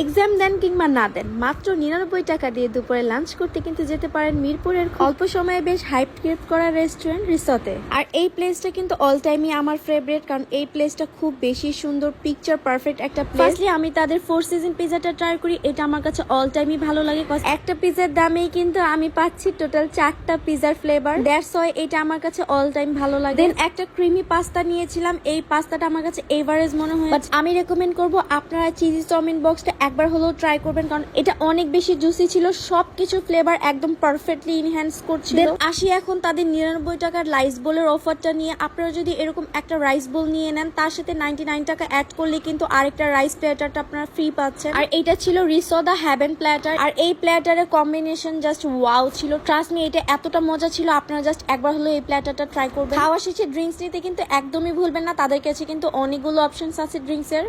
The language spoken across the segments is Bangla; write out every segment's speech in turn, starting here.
এক্সাম দেন কিংবা না দেন, মাত্র নিরানব্বই টাকা দিয়ে দুপুরে লাঞ্চ করতে কিন্তু যেতে পারেন মিরপুরের অল্প সময়ে বেশ হাইপ ক্রিয়েট করা রেস্টুরেন্ট রিসতে। আর এই প্লেসটা কিন্তু অল টাইমই আমার ফেভারিট কারণ এই প্লেসটা খুব বেশি সুন্দর পিকচার পারফেক্ট একটা প্লেস আমি তাদের ফোর সিজন পিজাটা ট্রাই করি, এটা আমার কাছে অল টাইমই ভালো লাগে একটা পিজার দামেই কিন্তু আমি পাচ্ছি টোটাল চারটা পিজার ফ্লেভার দ্যাটস ওয়াই এটা আমার কাছে অল টাইম ভালো লাগে। দেন একটা ক্রিমি পাস্তা নিয়েছিলাম, এই পাস্তাটা আমার কাছে এভারেজ মনে হয়। আমি রেকমেন্ড করব আপনারা চিজি চাউমিন বক্সটা একবার হলেও ট্রাই করবেন কারণ এটা অনেক বেশি জুসি ছিল। সবকিছু ফ্লেভার একদম পারফেক্টলি ইনহ্যান্স করছিল। আসি এখন তাদের নিরানব্বই টাকার রাইস বোলের অফারটা নিয়ে। আপনারা যদি এরকম একটা রাইস বোল নিয়ে নেন তার সাথে নাইনটি নাইন টাকা অ্যাড করলে কিন্তু আরেকটা রাইস প্ল্যাটারটা আপনারা ফ্রি পাচ্ছেন। আর এটা ছিল রিসো দা হ্যাভেন প্ল্যাটার আর এই প্ল্যাটারের কম্বিনেশন জাস্ট ওয়াও ছিল। ট্রাস্ট মি এটা এতটা মজা ছিল। আপনারা জাস্ট একবার হলো এই প্ল্যাটারটা ট্রাই করবেন। খাওয়া শেষে ড্রিঙ্কস নিতে কিন্তু একদমই ভুলবেন না। তাদের কাছে কিন্তু অনেকগুলো অপশনস আছে ড্রিঙ্কসের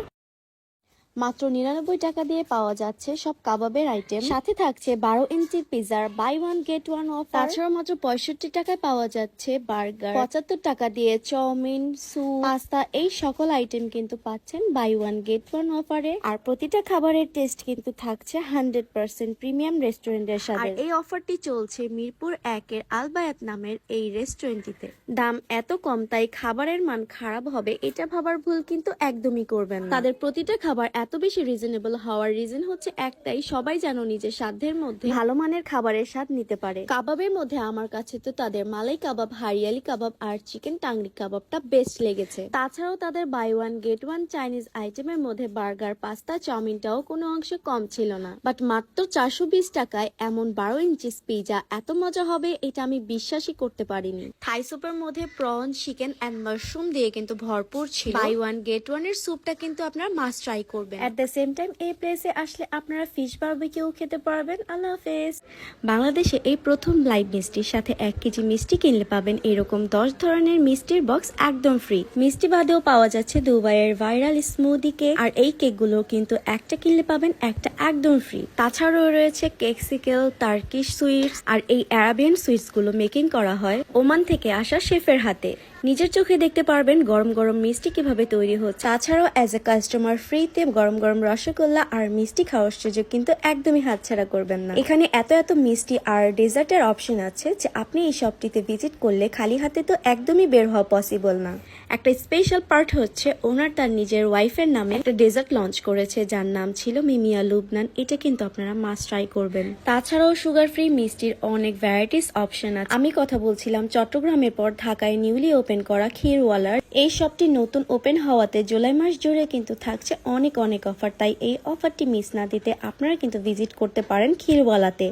মাত্র নিরানব্বই টাকা দিয়ে পাওয়া যাচ্ছে সব কাবাবের আইটেম সাথে থাকছে বারো ইঞ্চি পিজার buy one get one off তাছাড়া মাত্র পঁয়ষট্টি টাকায় পাওয়া যাচ্ছে বার্গার। পঁচাত্তর টাকা দিয়ে চাউমিন স্যুপ পাস্তা এই সকল আইটেম কিন্তু পাচ্ছেন বাই ওয়ান গেট ওয়ান অফারে আর প্রতিটা খাবারের টেস্ট কিন্তু থাকছে হান্ড্রেড পার্সেন্ট প্রিমিয়াম রেস্টুরেন্টের সাথে। এই অফারটি চলছে মিরপুর একের আলবায়াত নামের এই রেস্টুরেন্টটিতে দাম এত কম তাই খাবারের মান খারাপ হবে এটা ভাবার ভুল কিন্তু একদমই করবেন না। তাদের প্রতিটা খাবার এত বেশি রিজনেবল হওয়ার রিজন হচ্ছে একটাই সবাই যেন নিজের সাধ্যের মধ্যে ভালো মানের খাবারের স্বাদ নিতে পারে। কাবাবের মধ্যে আমার কাছে তো তাদের মালাই কাবাব হারিয়ালি কাবাব আর চিকেন টাংরি কাবাবটা বেস্ট লেগেছে। তাছাড়াও তাদের buy one get one Chinese আইটেমের মধ্যে বার্গার পাস্তা চাউমিনটাও কোনো অংশে কম ছিল না। বাট মাত্র চারশো বিশ টাকায় এমন বারো ইঞ্চি পিজা এত মজা হবে এটা আমি বিশ্বাসই করতে পারিনি। থাই সুপের মধ্যে প্রন চিকেন অ্যান্ড মাশরুম দিয়ে কিন্তু ভরপুর ছিল। বাই ওয়ান গেট ওয়ানের স্যুপটা কিন্তু আপনার মাস্ট ট্রাই করবেন এট দ্য সেম টাইম এই প্লেসে আসলে আপনারা ফিশ বারবিকিউ খেতে পারবেন। আল্লাহ হাফেজ। বাংলাদেশে এই প্রথম লাইভ মিষ্টির সাথে এক কেজি মিষ্টি কিনলে পাবেন এরকম দশ ধরনের মিষ্টির বক্স একদম ফ্রি মিষ্টি বাদেও পাওয়া যাচ্ছে দুবাইয়ের ভাইরাল স্মুদি কেক আর এই কেকগুলো কিন্তু একটা কিনলে পাবেন, একটা একদম ফ্রি তাছাড়াও রয়েছে কেকসিকেল টার্কিশ সুইটস আর এই অ্যারাবিয়ান সুইটসগুলো মেকিং করা হয় ওমান থেকে আসা শেফের হাতে। নিজের চোখে দেখতে পারবেন গরম গরম মিষ্টি কীভাবে তৈরি হচ্ছে। তাছাড়াও অ্যাজ এ কাস্টমার ফ্রিতে গরম গরম গরম রসগোল্লা আর মিষ্টি খাওয়ার সুযোগ কিন্তু একদমই হাতছাড়া করবেন না। এখানে এত এত মিষ্টি আর ডেজার্টের অপশন আছে যে আপনি এই শপটিতে ভিজিট করলে খালি হাতে তো একদমই বের হওয়া পসিবল না। একটা স্পেশাল পার্ট হচ্ছে ওনার তার নিজের ওয়াইফের নামে একটা ডেজার্ট লঞ্চ করেছে যার নাম ছিল মিমিয়া লুবনান। এটা কিন্তু আপনারা মাস্ট ট্রাই করবেন। তাছাড়াও সুগার ফ্রি মিষ্টির অনেক ভ্যারাইটিস অপশন আছে। আমি কথা বলছিলাম চট্টগ্রামের পর ঢাকায় নিউলি ওপেন করা ক্ষীরওয়ালার। এই শপটি নতুন ওপেন হওয়াতে জুলাই মাস জুড়ে কিন্তু থাকছে অনেক অনেক অনেক অফার তাই এই অফারটি মিস না দিতে আপনারা কিন্তু ভিজিট করতে পারেন ক্ষীরওয়ালাতে।